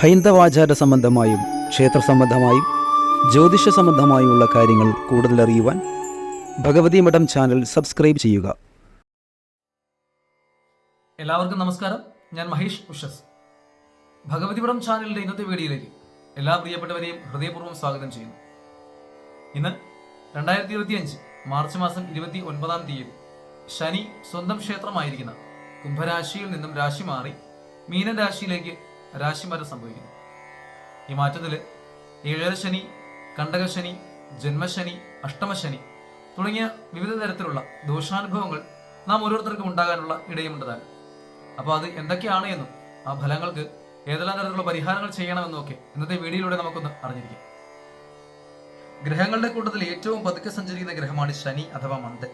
ഹൈന്ദവാചാര സംബന്ധമായും ക്ഷേത്ര സംബന്ധമായും ജ്യോതിഷ സംബന്ധമായുമുള്ള കാര്യങ്ങൾ കൂടുതൽ അറിയുവാൻ ഭഗവതി മഠം ചാനൽ സബ്സ്ക്രൈബ് ചെയ്യുക. എല്ലാവർക്കും നമസ്കാരം. ഞാൻ മഹേഷ് ഉഷസ്. ഭഗവതി മഠം ചാനലിന്റെ ഇന്നത്തെ വീഡിയോയിലേക്ക് എല്ലാ പ്രിയപ്പെട്ടവരെയും ഹൃദയപൂർവം സ്വാഗതം ചെയ്യുന്നു. ഇന്ന് രണ്ടായിരത്തി ഇരുപത്തി അഞ്ച് മാർച്ച് മാസം ഇരുപത്തി ഒൻപതാം തീയതി ശനി സ്വന്തം ക്ഷേത്രമായിരിക്കുന്ന കുംഭരാശിയിൽ നിന്നും രാശി മാറി മീനൻ രാശിയിലേക്ക് രാശിമാറ്റം സംഭവിക്കുന്നു. ഈ മാറ്റത്തിൽ ഏഴര ശനി കണ്ടകശനി ജന്മശനി അഷ്ടമശനി തുടങ്ങിയ വിവിധ തരത്തിലുള്ള ദോഷാനുഭവങ്ങൾ നാം ഓരോരുത്തർക്കും ഉണ്ടാകാനുള്ള ഇടയുമുണ്ടതാണ് അപ്പോൾ അത് എന്തൊക്കെയാണ് എന്നും ആ ഫലങ്ങൾക്ക് ഏതെല്ലാം തരത്തിലുള്ള പരിഹാരങ്ങൾ ചെയ്യണമെന്നും ഒക്കെ ഇന്നത്തെ വീഡിയോയിലൂടെ നമുക്കൊന്ന് അറിഞ്ഞിരിക്കാം. ഗ്രഹങ്ങളുടെ കൂട്ടത്തിൽ ഏറ്റവും പതുക്കെ സഞ്ചരിക്കുന്ന ഗ്രഹമാണ് ശനി അഥവാ മന്ദൻ.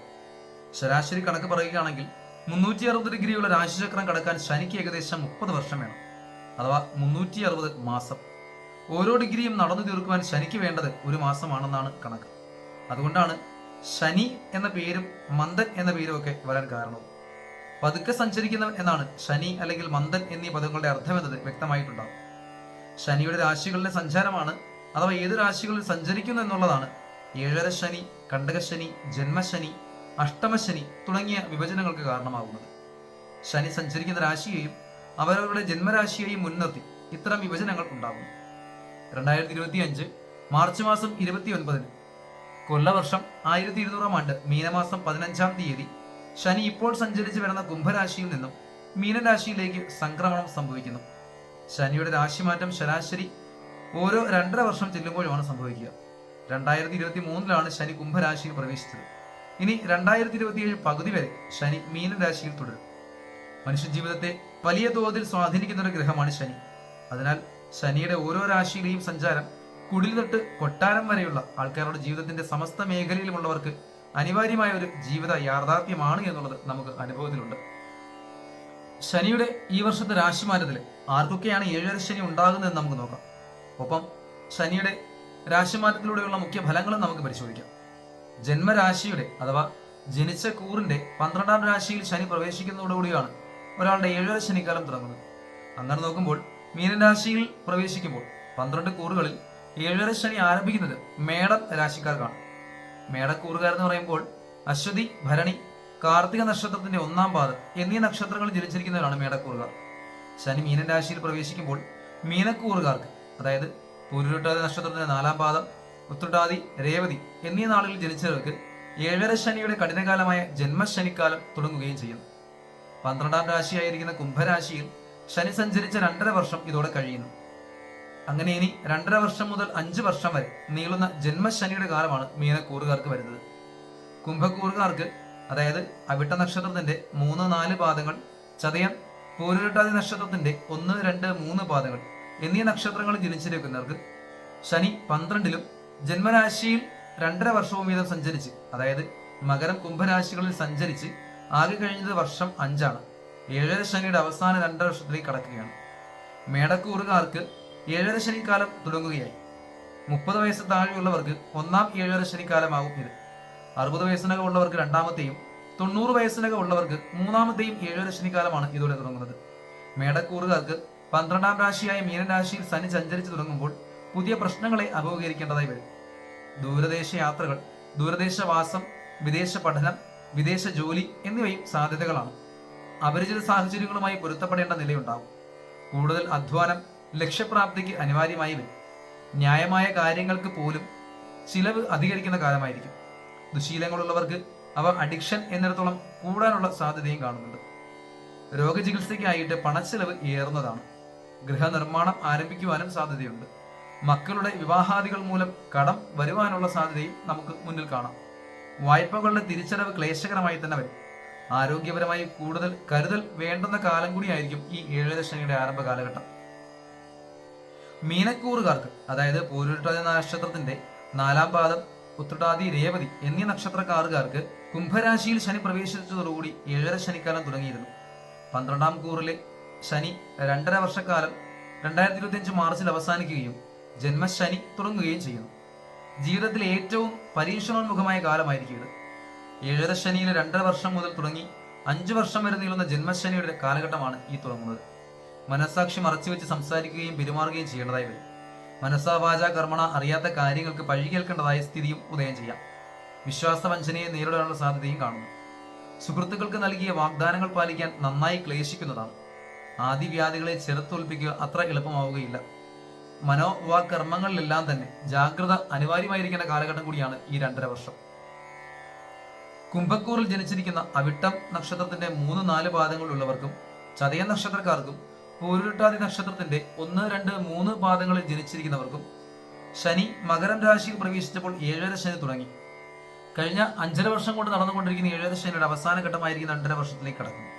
ശരാശരി കണക്ക് പറയുകയാണെങ്കിൽ മുന്നൂറ്റി അറുപത് ഡിഗ്രിയുള്ള രാശിചക്രം കടക്കാൻ ശനിക്ക് ഏകദേശം മുപ്പത് വർഷം വേണം. അഥവാ മുന്നൂറ്റി അറുപത് മാസം. ഓരോ ഡിഗ്രിയും നടന്നു തീർക്കുവാൻ ശനിക്ക് വേണ്ടത് ഒരു മാസമാണെന്നാണ് കണക്ക്. അതുകൊണ്ടാണ് ശനി എന്ന പേരും മന്ദൻ എന്ന പേരും ഒക്കെ വരാൻ കാരണവും. പതുക്കെ സഞ്ചരിക്കുന്നവൻ എന്നാണ് ശനി അല്ലെങ്കിൽ മന്ദൻ എന്നീ പദങ്ങളുടെ അർത്ഥമെന്നത് വ്യക്തമായിട്ടുണ്ടാകും ശനിയുടെ രാശികളിലെ സഞ്ചാരമാണ് അഥവാ ഏത് രാശികളിൽ സഞ്ചരിക്കുന്നു എന്നുള്ളതാണ് ഏഴര ശനി കണ്ടകശനി ജന്മശനി അഷ്ടമശനി തുടങ്ങിയ വിഭജനങ്ങൾക്ക് കാരണമാകുന്നത്. ശനി സഞ്ചരിക്കുന്ന രാശിയെയും അവരവരുടെ ജന്മരാശിയെയും മുൻനിർത്തി ഇത്തരം വിഭജനങ്ങൾ ഉണ്ടാകുന്നു. രണ്ടായിരത്തി ഇരുപത്തി അഞ്ച് മാർച്ച് മാസം ഇരുപത്തി ഒൻപതിന് കൊല്ലവർഷം ആയിരത്തി ഇരുന്നൂറാം ആണ്ട് മീനമാസം പതിനഞ്ചാം തീയതി ശനി ഇപ്പോൾ സഞ്ചരിച്ചു വരുന്ന കുംഭരാശിയിൽ നിന്നും മീനരാശിയിലേക്ക് സംക്രമണം സംഭവിക്കുന്നു. ശനിയുടെ രാശിമാറ്റം ശരാശരി ഓരോ രണ്ടര വർഷം ചെല്ലുമ്പോഴുമാണ് സംഭവിക്കുക. രണ്ടായിരത്തി ഇരുപത്തി മൂന്നിലാണ് ശനി കുംഭരാശിയിൽ പ്രവേശിച്ചത്. ഇനി രണ്ടായിരത്തി ഇരുപത്തിയേഴ് പകുതി വരെ ശനി മീനരാശിയിൽ തുടരും. മനുഷ്യജീവിതത്തെ വലിയ തോതിൽ സ്വാധീനിക്കുന്ന ഒരു ഗ്രഹമാണ് ശനി. അതിനാൽ ശനിയുടെ ഓരോ രാശിയിലെയും സഞ്ചാരം കുടിൽ തൊട്ട് കൊട്ടാരം വരെയുള്ള ആൾക്കാരുടെ ജീവിതത്തിന്റെ സമസ്ത മേഖലയിലുമുള്ളവർക്ക് അനിവാര്യമായ ഒരു ജീവിത യാഥാർത്ഥ്യമാണ് എന്നുള്ളത് നമുക്ക് അനുഭവത്തിലുണ്ട്. ശനിയുടെ ഈ വർഷത്തെ രാശിമാനത്തിൽ ആർക്കൊക്കെയാണ് ഏഴര ശനി ഉണ്ടാകുന്നതെന്ന് നമുക്ക് നോക്കാം. ഒപ്പം ശനിയുടെ രാശിമാറ്റത്തിലൂടെയുള്ള മുഖ്യ ഫലങ്ങളും നമുക്ക് പരിശോധിക്കാം. ജന്മരാശിയുടെ അഥവാ ജനിച്ച കൂറിന്റെ പന്ത്രണ്ടാം രാശിയിൽ ശനി പ്രവേശിക്കുന്നതോടുകൂടിയാണ് ഒരാളുടെ ഏഴര ശനിക്കാലം തുടങ്ങുന്നത് അങ്ങനെ നോക്കുമ്പോൾ മീനരാശിയിൽ പ്രവേശിക്കുമ്പോൾ പന്ത്രണ്ട് കൂറുകളിൽ ഏഴര ശനി ആരംഭിക്കുന്നത് മേടം രാശിക്കാർക്കാണ്. മേടക്കൂറുകാരെന്ന് പറയുമ്പോൾ അശ്വതി ഭരണി കാർത്തിക നക്ഷത്രത്തിന്റെ ഒന്നാം പാദം എന്നീ നക്ഷത്രങ്ങൾ ജനിച്ചിരിക്കുന്നവരാണ് മേടക്കൂറുകാർ. ശനി മീനൻ രാശിയിൽ പ്രവേശിക്കുമ്പോൾ മീനക്കൂറുകാർക്ക് അതായത് പൂരുരുട്ടാതി നക്ഷത്രത്തിന്റെ നാലാം പാദം ഉത്രട്ടാതി രേവതി എന്നീ നാളുകളിൽ ജനിച്ചവർക്ക് ഏഴര ശനിയുടെ കഠിനകാലമായ ജന്മശനിക്കാലം തുടങ്ങുകയും ചെയ്യുന്നു പന്ത്രണ്ടാം രാശിയായിരിക്കുന്ന കുംഭരാശിയിൽ ശനി സഞ്ചരിച്ച രണ്ടര വർഷം ഇതോടെ കഴിയുന്നു. അങ്ങനെ ഇനി രണ്ടര വർഷം മുതൽ അഞ്ച് വർഷം വരെ നീളുന്ന ജന്മശനിയുടെ കാലമാണ് മീനക്കൂറുകാർക്ക് വരുന്നത്. കുംഭക്കൂറുകാർക്ക് അതായത് അവിട്ട നക്ഷത്രത്തിന്റെ മൂന്ന് നാല് പാദങ്ങൾ ചതയം പൂരുരട്ടാതി നക്ഷത്രത്തിന്റെ ഒന്ന് രണ്ട് മൂന്ന് പാദങ്ങൾ എന്നീ നക്ഷത്രങ്ങളിൽ ജനിച്ചിരിക്കുന്നവർക്ക് ശനി പന്ത്രണ്ടിലും ജന്മരാശിയിൽ രണ്ടര വർഷവും വീതം സഞ്ചരിച്ച് അതായത് മകരം കുംഭരാശികളിൽ സഞ്ചരിച്ച് ആകെ കഴിഞ്ഞത് വർഷം അഞ്ചാണ്. ഏഴര ശനിയുടെ അവസാന രണ്ടര വർഷത്തിലേക്ക് കടക്കുകയാണ്. മേടക്കൂറുകാർക്ക് ഏഴര ശനിക്കാലം തുടങ്ങുകയായി. മുപ്പത് വയസ്സ് താഴെയുള്ളവർക്ക് ഒന്നാം ഏഴര ശനിക്കാലമാകും ഇത്. അറുപത് വയസ്സിനകം ഉള്ളവർക്ക് രണ്ടാമത്തെയും തൊണ്ണൂറ് വയസ്സിനകം ഉള്ളവർക്ക് മൂന്നാമത്തെയും ഏഴര ശനിക്കാലമാണ് ഇതോടെ തുടങ്ങുന്നത്. മേടക്കൂറുകാർക്ക് പന്ത്രണ്ടാം രാശിയായ മീനരാശിയിൽ സനി സഞ്ചരിച്ചു തുടങ്ങുമ്പോൾ പുതിയ പ്രശ്നങ്ങളെ അഭിമുഖീകരിക്കേണ്ടതായി വരും. ദൂരദേശ യാത്രകൾ ദൂരദേശവാസം വിദേശ പഠനം വിദേശ ജോലി എന്നിവയും സാധ്യതകളാണ്. അപരിചിത സാഹചര്യങ്ങളുമായി പൊരുത്തപ്പെടേണ്ട നിലയുണ്ടാവും. കൂടുതൽ അധ്വാനം ലക്ഷ്യപ്രാപ്തിക്ക് അനിവാര്യമായി വരും. ന്യായമായ കാര്യങ്ങൾക്ക് പോലും ചിലവ് അധികരിക്കുന്ന കാലമായിരിക്കും. ദുശീലങ്ങളുള്ളവർക്ക് അവ അഡിക്ഷൻ എന്നിടത്തോളം കൂടാനുള്ള സാധ്യതയും കാണുന്നുണ്ട്. രോഗചികിത്സയ്ക്കായിട്ട് പണച്ചെലവ് ഏറുന്നതാണ്. ഗൃഹനിർമ്മാണം ആരംഭിക്കുവാനും സാധ്യതയുണ്ട്. മക്കളുടെ വിവാഹാദികൾ മൂലം കടം വരുവാനുള്ള സാധ്യതയും നമുക്ക് മുന്നിൽ കാണാം. വായ്പകളുടെ തിരിച്ചടവ് ക്ലേശകരമായി തന്നെ വരും. ആരോഗ്യപരമായി കൂടുതൽ കരുതൽ വേണ്ടുന്ന കാലം കൂടിയായിരിക്കും ഈ ഏഴ് ശനിയുടെ ആരംഭ കാലഘട്ടം. മീനക്കൂറുകാർക്ക് അതായത് പൂരുട്ടാതി നക്ഷത്രത്തിന്റെ നാലാം പാദം ഉത്രട്ടാതി രേവതി എന്നീ നക്ഷത്രക്കാറുകാർക്ക് കുംഭരാശിയിൽ ശനി പ്രവേശിച്ചതോടുകൂടി ഏഴര ശനിക്കാലം തുടങ്ങിയിരുന്നു. പന്ത്രണ്ടാം കൂറിലെ ശനി രണ്ടര വർഷക്കാലം രണ്ടായിരത്തി ഇരുപത്തിയഞ്ച് മാർച്ചിൽ അവസാനിക്കുകയും ജന്മശനി തുടങ്ങുകയും ചെയ്യുന്നു. ജീവിതത്തിലെ ഏറ്റവും പരീക്ഷണോന്മുഖമായ കാലമായിരിക്കും ഇത് ഏഴര ശനിയിലെ രണ്ടര വർഷം മുതൽ തുടങ്ങി അഞ്ചു വർഷം വരെ നീളുന്ന ജന്മശനിയുടെ കാലഘട്ടമാണ് ഈ തുടങ്ങുന്നത്. മനസ്സാക്ഷി മറച്ചുവെച്ച് സംസാരിക്കുകയും പെരുമാറുകയും ചെയ്യേണ്ടതായി വരും. മനസ്സാ വാച കർമ്മണ അറിയാത്ത കാര്യങ്ങൾക്ക് പഴികേൽക്കേണ്ടതായ സ്ഥിതിയും ഉദയം ചെയ്യാം. വിശ്വാസവഞ്ചനയെ നേരിടാനുള്ള സാധ്യതയും കാണുന്നു. സുഹൃത്തുക്കൾക്ക് നൽകിയ വാഗ്ദാനങ്ങൾ പാലിക്കാൻ നന്നായി ക്ലേശിക്കുന്നതാണ്. ആദിവ്യാധികളെ ചെറുത്തോൽപ്പിക്കുക അത്ര എളുപ്പമാവുകയില്ല. മനോവാ കർമ്മങ്ങളിലെല്ലാം തന്നെ ജാഗ്രത അനിവാര്യമായിരിക്കേണ്ട കാലഘട്ടം കൂടിയാണ് ഈ രണ്ടര വർഷം. കുംഭക്കൂറിൽ ജനിച്ചിരിക്കുന്ന അവിട്ടം നക്ഷത്രത്തിന്റെ മൂന്ന് നാല് പാദങ്ങളുള്ളവർക്കും ചതയ നക്ഷത്രക്കാർക്കും പൂരുട്ടാതി നക്ഷത്രത്തിന്റെ ഒന്ന് രണ്ട് മൂന്ന് പാദങ്ങളിൽ ജനിച്ചിരിക്കുന്നവർക്കും ശനി മകരം രാശിയിൽ പ്രവേശിച്ചപ്പോൾ ഏഴര ശനി തുടങ്ങി. കഴിഞ്ഞ അഞ്ചര വർഷം കൊണ്ട് നടന്നുകൊണ്ടിരിക്കുന്ന ഏഴര ശനിയുടെ അവസാന ഘട്ടമായിരിക്കുന്ന രണ്ടര വർഷത്തിലേക്ക് കടക്കുന്നു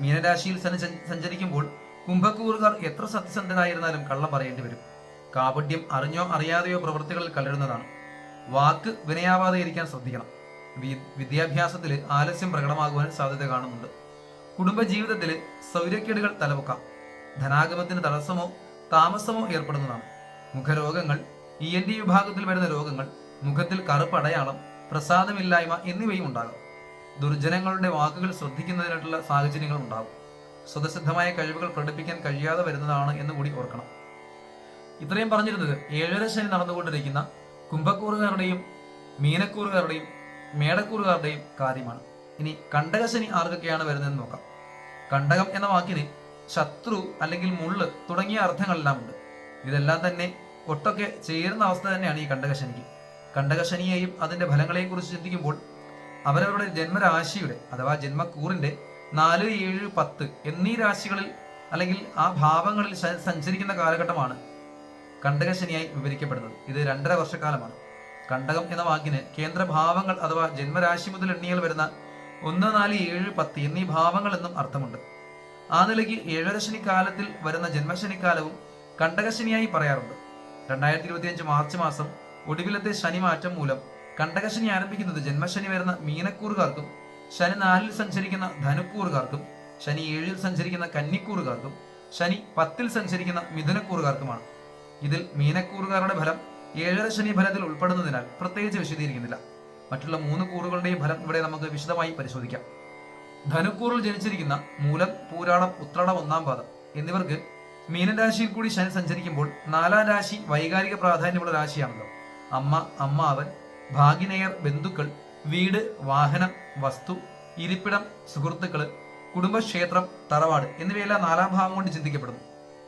മീനരാശിയിൽ ശനി സഞ്ചരിക്കുമ്പോൾ കുംഭക്കൂറുകാർ എത്ര സത്യസന്ധരായിരുന്നാലും കള്ളം പറയേണ്ടി വരും. കാപട്യം അറിഞ്ഞോ അറിയാതെയോ പ്രവൃത്തികളിൽ കലരുന്നതാണ്. വാക്ക് വിനയാവാതെ ഇരിക്കാൻ ശ്രദ്ധിക്കണം. വിദ്യാഭ്യാസത്തിൽ ആലസ്യം പ്രകടമാകുവാൻ സാധ്യത കാണുന്നുണ്ട്. കുടുംബജീവിതത്തിൽ സൗര്യക്കേടുകൾ തലവെക്കാം. ധനാഗമത്തിന് തടസ്സമോ താമസമോ ഏർപ്പെടുന്നതാണ്. മുഖരോഗങ്ങൾ ഇ എൻ ഡി വിഭാഗത്തിൽ വരുന്ന രോഗങ്ങൾ മുഖത്തിൽ കറുപ്പടയാളം പ്രസാദമില്ലായ്മ എന്നിവയും ഉണ്ടാകും. ദുർജനങ്ങളുടെ വാക്കുകൾ ശ്രദ്ധിക്കുന്നതിനായിട്ടുള്ള സാഹചര്യങ്ങൾ ഉണ്ടാകും. സ്വതസിദ്ധമായ കഴിവുകൾ പ്രകടിപ്പിക്കാൻ കഴിയാതെ വരുന്നതാണ് എന്ന് കൂടി ഓർക്കണം. ഇത്രയും പറഞ്ഞിരുന്നത് ഏഴര ശനി നടന്നുകൊണ്ടിരിക്കുന്ന കുംഭക്കൂറുകാരുടെയും മീനക്കൂറുകാരുടെയും മേടക്കൂറുകാരുടെയും കാര്യമാണ്. ഇനി കണ്ടകശനി ആർക്കൊക്കെയാണ് വരുന്നതെന്ന് നോക്കാം. കണ്ടകം എന്ന വാക്കിന് ശത്രു അല്ലെങ്കിൽ മുള്ള് തുടങ്ങിയ അർത്ഥങ്ങളെല്ലാം ഉണ്ട് ഇതെല്ലാം തന്നെ ഒട്ടൊക്കെ ചേരുന്ന അവസ്ഥ തന്നെയാണ് ഈ കണ്ടകശനിക്ക് കണ്ടകശനിയെയും അതിന്റെ ഫലങ്ങളെയും കുറിച്ച് ചിന്തിക്കുമ്പോൾ അവരവരുടെ ജന്മരാശിയുടെ അഥവാ ജന്മക്കൂറിന്റെ നാല് ഏഴ് പത്ത് എന്നീ രാശികളിൽ അല്ലെങ്കിൽ ആ ഭാവങ്ങളിൽ സഞ്ചരിക്കുന്ന കാലഘട്ടമാണ് കണ്ടക ശനിയായി വിവരിക്കപ്പെടുന്നത്. ഇത് രണ്ടര വർഷക്കാലമാണ്. കണ്ടകം എന്ന വാക്കിന് കേന്ദ്രഭാവങ്ങൾ അഥവാ ജന്മരാശി മുതൽ എണ്ണിയൽ വരുന്ന ഒന്ന് നാല് ഏഴ് പത്ത് എന്നീ ഭാവങ്ങൾ എന്നും അർത്ഥമുണ്ട്. ആ നിലയ്ക്ക് ഏഴരശനി കാലത്തിൽ വരുന്ന ജന്മശനിക്കാലവും കണ്ടകശനിയായി പറയാറുണ്ട്. രണ്ടായിരത്തി ഇരുപത്തിയഞ്ച് മാർച്ച് മാസം ഒടുവിലത്തെ ശനി മാറ്റം മൂലം കണ്ടകശനി ആരംഭിക്കുന്നത് ജന്മശനി വരുന്ന മീനക്കൂറുകാർക്കും ശനി നാലിൽ സഞ്ചരിക്കുന്ന ധനുക്കൂറുകാർക്കും ശനി ഏഴിൽ സഞ്ചരിക്കുന്ന കന്നിക്കൂറുകാർക്കും ശനി പത്തിൽ സഞ്ചരിക്കുന്ന മിഥുനക്കൂറുകാർക്കുമാണ്. ഇതിൽ മീനക്കൂറുകാരുടെ ഫലം ഏഴര ശനി ഫലത്തിൽ ഉൾപ്പെടുന്നതിനാൽ പ്രത്യേകിച്ച് വിശദീകരിക്കുന്നില്ല. മറ്റുള്ള മൂന്ന് കൂറുകളുടെയും ഫലം ഇവിടെ നമുക്ക് വിശദമായി പരിശോധിക്കാം. ധനുക്കൂറിൽ ജനിച്ചിരിക്കുന്ന മൂലം പൂരാടം ഉത്രാടം ഒന്നാം പാദം എന്നിവർക്ക് മീനരാശിയിൽ കൂടി ശനി സഞ്ചരിക്കുമ്പോൾ നാലാം രാശി വൈകാരിക പ്രാധാന്യമുള്ള രാശിയാണല്ലോ. അമ്മ അമ്മാവൻ ഭാഗിനേയർ ബന്ധുക്കൾ വീട് വാഹനം വസ്തു ഇരിപ്പിടം സുഹൃത്തുക്കൾ കുടുംബക്ഷേത്രം തറവാട് എന്നിവയെല്ലാം നാലാം ഭാവം കൊണ്ട് ചിന്തിക്കപ്പെടുന്നു.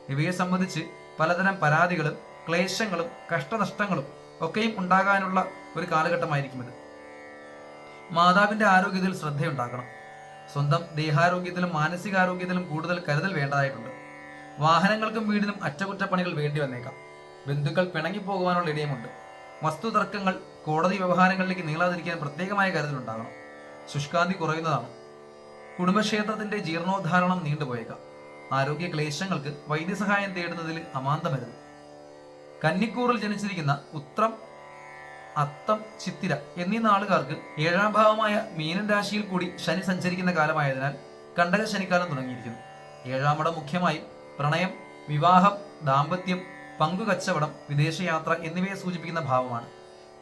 ഇവയെ സംബന്ധിച്ച് പലതരം പരാതികളും ക്ലേശങ്ങളും കഷ്ടനഷ്ടങ്ങളും ഒക്കെയും ഉണ്ടാകാനുള്ള ഒരു കാലഘട്ടമായിരിക്കും ഇത്. മാതാവിന്റെ ആരോഗ്യത്തിൽ ശ്രദ്ധയുണ്ടാക്കണം സ്വന്തം ദേഹാരോഗ്യത്തിലും മാനസികാരോഗ്യത്തിലും കൂടുതൽ കരുതൽ വേണ്ടതായിട്ടുണ്ട്. വാഹനങ്ങൾക്കും വീടിനും അറ്റകുറ്റപ്പണികൾ വേണ്ടി വന്നേക്കാം. ബന്ധുക്കൾ പിണങ്ങി പിണങ്ങിപ്പോകുവാനുള്ള ഇടയുമുണ്ട്. വസ്തുതർക്കങ്ങൾ കോടതി വ്യവഹാരങ്ങളിലേക്ക് നീളാതിരിക്കാൻ പ്രത്യേകമായ കരുതലുണ്ടാകണം. ശുഷ്കാന്തി കുറയുന്നതാണ്. കുടുംബക്ഷേത്രത്തിന്റെ ജീർണോദ്ധാരണം നീണ്ടുപോയേക്കാം. ആരോഗ്യ ക്ലേശങ്ങൾക്ക് വൈദ്യസഹായം തേടുന്നതിൽ അമാന്തമരുത്. കന്നിക്കൂറിൽ ജനിച്ചിരിക്കുന്ന ഉത്രം അത്തം ചിത്തിര എന്നീ നാളുകാർക്ക് ഏഴാം ഭാവമായ മീനൻ രാശിയിൽ കൂടി ശനി സഞ്ചരിക്കുന്ന കാലമായതിനാൽ കണ്ടക ശനിക്കാലം തുടങ്ങിയിരിക്കുന്നു. ഏഴാമടം മുഖ്യമായും പ്രണയം വിവാഹം ദാമ്പത്യം പങ്കുകച്ചവടം വിദേശയാത്ര എന്നിവയെ സൂചിപ്പിക്കുന്ന ഭാവമാണ്.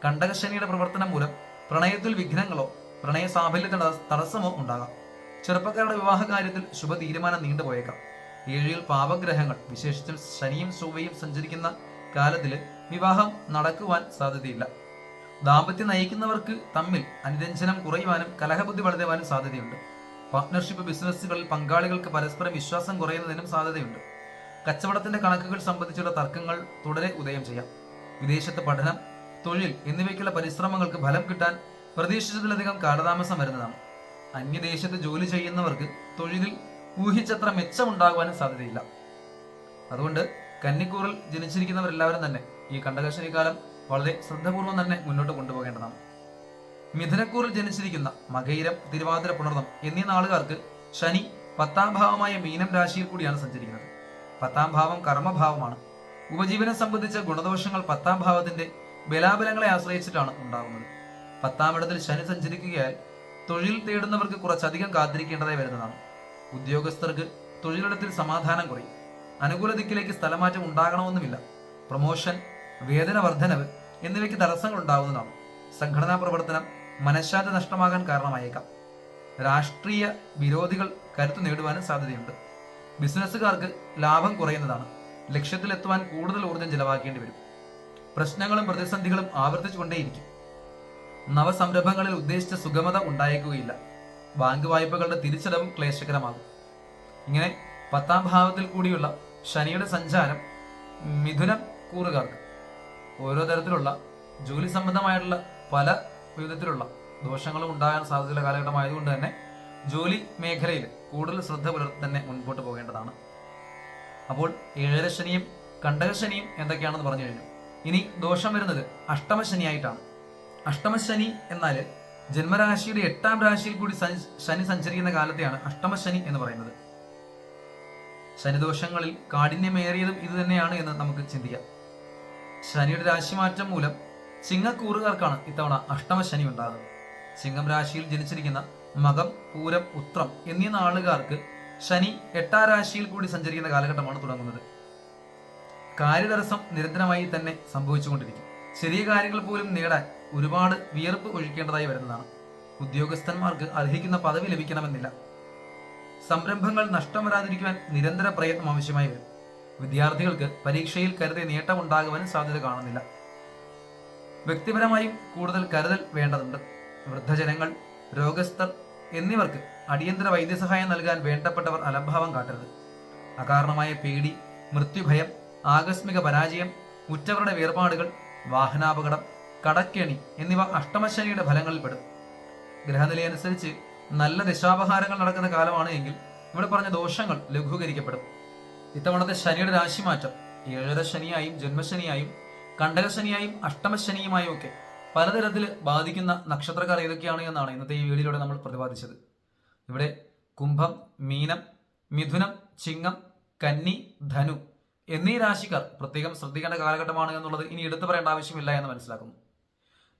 കണ്ടകശനിയുടെ പ്രവർത്തനം മൂലം പ്രണയത്തിൽ വിഘ്നങ്ങളോ പ്രണയ സാഫല്യത്തിന് തടസ്സമോ ഉണ്ടാകാം. ചെറുപ്പക്കാരുടെ വിവാഹ കാര്യത്തിൽ ശുഭ തീരുമാനം നീണ്ടുപോയേക്കാം ഏഴിൽ പാപഗ്രഹങ്ങൾ വിശേഷിച്ചും ശനിയും ചൊവ്വയും സഞ്ചരിക്കുന്ന കാലത്തിൽ വിവാഹം നടക്കുവാൻ സാധ്യതയില്ല. ദാമ്പത്യം നയിക്കുന്നവർക്ക് തമ്മിൽ അനുരഞ്ജനം കുറയുവാനും കലഹബുദ്ധി വളരുവാനും സാധ്യതയുണ്ട്. പാർട്ട്ണർഷിപ്പ് ബിസിനസ്സുകളിൽ പങ്കാളികൾക്ക് പരസ്പരം വിശ്വാസം കുറയുന്നതിനും സാധ്യതയുണ്ട്. കച്ചവടത്തിന്റെ കണക്കുകൾ സംബന്ധിച്ചുള്ള തർക്കങ്ങൾ തുടരെ ഉദയം ചെയ്യാം. വിദേശത്ത് പഠനം തൊഴിൽ എന്നിവയ്ക്കുള്ള പരിശ്രമങ്ങൾക്ക് ഫലം കിട്ടാൻ പ്രതീക്ഷിച്ചതിലധികം കാലതാമസം വരുന്നതാണ്. അന്യദേശത്ത് ജോലി ചെയ്യുന്നവർക്ക് തൊഴിലിൽ ഊഹിച്ചത്ര മെച്ചമുണ്ടാകുവാനും സാധ്യതയില്ല. അതുകൊണ്ട് കന്നിക്കൂറിൽ ജനിച്ചിരിക്കുന്നവരെല്ലാവരും തന്നെ ഈ കണ്ടകശനി കാലം വളരെ ശ്രദ്ധപൂർവം തന്നെ മുന്നോട്ട് കൊണ്ടുപോകേണ്ടതാണ്. മിഥുനക്കൂറിൽ ജനിച്ചിരിക്കുന്ന മകയിരം തിരുവാതിര പുണർന്നം എന്നീ നാളുകാർക്ക് ശനി പത്താം ഭാവമായ മീനം രാശിയിൽ കൂടിയാണ് സഞ്ചരിക്കുന്നത്. പത്താം ഭാവം കർമ്മഭാവമാണ്. ഉപജീവനം സംബന്ധിച്ച ഗുണദോഷങ്ങൾ പത്താം ഭാവത്തിന്റെ ബലാബലങ്ങളെ ആശ്രയിച്ചിട്ടാണ് ഉണ്ടാകുന്നത്. പത്താം ഇടത്തിൽ ശനി സഞ്ചരിക്കുകയാൽ തൊഴിൽ തേടുന്നവർക്ക് കുറച്ചധികം കാത്തിരിക്കേണ്ടതായി വരുന്നതാണ്. ഉദ്യോഗസ്ഥർക്ക് തൊഴിലിടത്തിൽ സമാധാനം കുറയും. അനുകൂല ദിക്കിലേക്ക് സ്ഥലമാറ്റം ഉണ്ടാകണമെന്നുമില്ല. പ്രൊമോഷൻ വേതന വർധനവ് എന്നിവയ്ക്ക് തടസ്സങ്ങൾ ഉണ്ടാവുന്നതാണ് സംഘടനാ പ്രവർത്തനം മനഃശാന്തി നഷ്ടമാകാൻ കാരണമായേക്കാം. രാഷ്ട്രീയ വിരോധികൾ കരുത്തു നേടുവാനും സാധ്യതയുണ്ട്. ബിസിനസ്സുകാർക്ക് ലാഭം കുറയുന്നതാണ്. ലക്ഷ്യത്തിലെത്തുവാൻ കൂടുതൽ ഊർജം ചെലവാക്കേണ്ടി വരും. പ്രശ്നങ്ങളും പ്രതിസന്ധികളും ആവർത്തിച്ചുകൊണ്ടേയിരിക്കും. നവസംരംഭങ്ങളിൽ ഉദ്ദേശിച്ച സുഗമത ഉണ്ടായേക്കുകയില്ല. ബാങ്ക് വായ്പകളുടെ തിരിച്ചടവും ക്ലേശകരമാകും. ഇങ്ങനെ പത്താം ഭാവത്തിൽ കൂടിയുള്ള ശനിയുടെ സഞ്ചാരം മിഥുനം കൂറുകാർക്ക്. ഓരോ തരത്തിലുള്ള ജോലി സംബന്ധമായിട്ടുള്ള പല വിധത്തിലുള്ള ദോഷങ്ങളും ഉണ്ടാകാൻ സാധ്യതയുള്ള കാലഘട്ടമായതുകൊണ്ട് തന്നെ ജോലി മേഖലയിൽ കൂടുതൽ ശ്രദ്ധ പുലർത്തി തന്നെ മുൻപോട്ട് പോകേണ്ടതാണ്. അപ്പോൾ ഏഴരശനിയും കണ്ടകശനിയും എന്തൊക്കെയാണെന്ന് പറഞ്ഞു കഴിഞ്ഞു. ഇനി ദോഷം വരുന്നത് അഷ്ടമശനിയായിട്ടാണ് അഷ്ടമശനി എന്നാൽ ജന്മരാശിയുടെ എട്ടാം രാശിയിൽ കൂടി ശനി സഞ്ചരിക്കുന്ന കാലത്തെയാണ് അഷ്ടമശനി എന്ന് പറയുന്നത്. ശനിദോഷങ്ങളിൽ കാഠിന്യമേറിയതും ഇത് തന്നെയാണ് എന്ന് നമുക്ക് ചിന്തിക്കാം. ശനിയുടെ രാശിമാറ്റം മൂലം ചിങ്ങക്കൂറുകാർക്കാണ് ഇത്തവണ അഷ്ടമശനി ഉണ്ടാകുന്നത്. ചിങ്ങം രാശിയിൽ ജനിച്ചിരിക്കുന്ന മകം പൂരം ഉത്രം എന്നീ നാളുകാർക്ക് ശനി എട്ടാം രാശിയിൽ കൂടി സഞ്ചരിക്കുന്ന കാലഘട്ടമാണ് തുടങ്ങുന്നത്. കാര്യതടസ്സം നിരന്തരമായി തന്നെ സംഭവിച്ചുകൊണ്ടിരിക്കും. ചെറിയ കാര്യങ്ങൾ പോലും നേടാൻ ഒരുപാട് വിയർപ്പ് ഒഴിക്കേണ്ടതായി വരുന്നതാണ്. ഉദ്യോഗസ്ഥന്മാർക്ക് അർഹിക്കുന്ന പദവി ലഭിക്കണമെന്നില്ല. സംരംഭങ്ങൾ നഷ്ടം വരാതിരിക്കുവാൻ നിരന്തര പ്രയത്നം ആവശ്യമായി വരും. വിദ്യാർത്ഥികൾക്ക് പരീക്ഷയിൽ കരുതിയ നേട്ടമുണ്ടാകുവാൻ സാധ്യത കാണുന്നില്ല. വ്യക്തിപരമായും കൂടുതൽ കരുതൽ വേണ്ടതുണ്ട്. വൃദ്ധജനങ്ങൾ രോഗസ്ഥർ എന്നിവർക്ക് അടിയന്തര വൈദ്യസഹായം നൽകാൻ വേണ്ടപ്പെട്ടവർ അലംഭാവം കാട്ടരുത്. അകാരണമായ പേടി മൃത്യുഭയം ആകസ്മിക പരാജയം ഉറ്റവരുടെ വേർപാടുകൾ വാഹനാപകടം കടക്കെണി എന്നിവ അഷ്ടമശനിയുടെ ഫലങ്ങളിൽപ്പെടും ഗ്രഹനിലയനുസരിച്ച് നല്ല ദശാപഹാരങ്ങൾ നടക്കുന്ന കാലമാണ് എങ്കിൽ ഇവിടെ പറഞ്ഞ ദോഷങ്ങൾ ലഘൂകരിക്കപ്പെടും. ഇത്തവണത്തെ ശനിയുടെ രാശിമാറ്റം ഏഴര ശനിയായും ജന്മശനിയായും കണ്ടകശനിയായും അഷ്ടമശനിയുമായും ഒക്കെ പലതരത്തിൽ ബാധിക്കുന്ന നക്ഷത്രക്കാർ ഏതൊക്കെയാണ് എന്നാണ് ഇന്നത്തെ ഈ വീഡിയോയിലൂടെ നമ്മൾ പ്രതിപാദിച്ചത്. ഇവിടെ കുംഭം മീനം മിഥുനം ചിങ്ങം കന്നി ധനു എന്നീ രാശിക്കാർ പ്രത്യേകം ശ്രദ്ധിക്കേണ്ട കാലഘട്ടമാണ് എന്നുള്ളത് ഇനി എടുത്തു പറയേണ്ട ആവശ്യമില്ല എന്ന് മനസ്സിലാക്കുന്നു.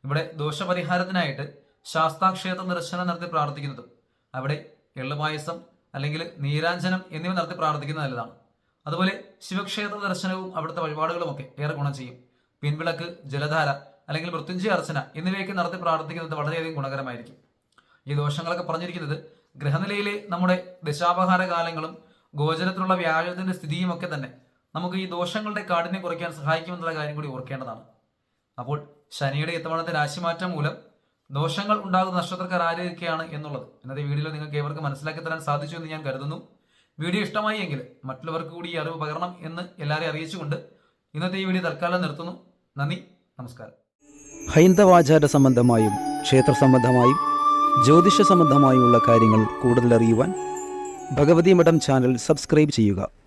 ഇവിടെ ദോഷപരിഹാരത്തിനായിട്ട് ശാസ്താക്ഷേത്ര ദർശനം നടത്തി പ്രാർത്ഥിക്കുന്നത് അവിടെ എള്ളുപായസം അല്ലെങ്കിൽ നീരാഞ്ജനം എന്നിവ നടത്തി പ്രാർത്ഥിക്കുന്നത് നല്ലതാണ്. അതുപോലെ ശിവക്ഷേത്ര ദർശനവും അവിടുത്തെ വഴിപാടുകളുമൊക്കെ ഏറെ ഗുണം ചെയ്യും. പിൻവിളക്ക് ജലധാര അല്ലെങ്കിൽ മൃത്യുഞ്ജയ അർച്ചന എന്നിവയൊക്കെ നടത്തി പ്രാർത്ഥിക്കുന്നത് വളരെയധികം ഗുണകരമായിരിക്കും. ഈ ദോഷങ്ങളൊക്കെ പറഞ്ഞിരിക്കുന്നത് ഗ്രഹനിലയിലെ നമ്മുടെ ദശാപഹാര കാലങ്ങളും ഗോചരത്തിലുള്ള വ്യാഴത്തിന്റെ സ്ഥിതിയും ഒക്കെ തന്നെ നമുക്ക് ഈ ദോഷങ്ങളുടെ കാഠിന്യം കുറയ്ക്കാൻ സഹായിക്കുമെന്നുള്ള കാര്യം കൂടി ഓർക്കേണ്ടതാണ്. അപ്പോൾ ശനിയുടെ ഇത്തവണത്തെ രാശിമാറ്റം മൂലം ദോഷങ്ങൾ ഉണ്ടാകുന്ന നക്ഷത്രക്കാർ ആരൊക്കെയാണ് എന്നുള്ളത്. ഇന്നത്തെ വീഡിയോയിൽ നിങ്ങൾക്ക് ഏവർക്ക് മനസ്സിലാക്കി തരാൻ സാധിച്ചു എന്ന് ഞാൻ കരുതുന്നു. വീഡിയോ ഇഷ്ടമായി എങ്കിൽ മറ്റുള്ളവർക്ക് കൂടി ഈ അറിവ് പകരണം എന്ന് എല്ലാവരെയും അറിയിച്ചുകൊണ്ട് ഇന്നത്തെ ഈ വീഡിയോ തൽക്കാലം നിർത്തുന്നു. നന്ദി നമസ്കാരം. ഹൈന്ദവാചാര സംബന്ധമായും ക്ഷേത്ര സംബന്ധമായും ജ്യോതിഷ സംബന്ധമായുമുള്ള കാര്യങ്ങൾ കൂടുതൽ അറിയുവാൻ ഭഗവതി മഠം ചാനൽ സബ്സ്ക്രൈബ് ചെയ്യുക.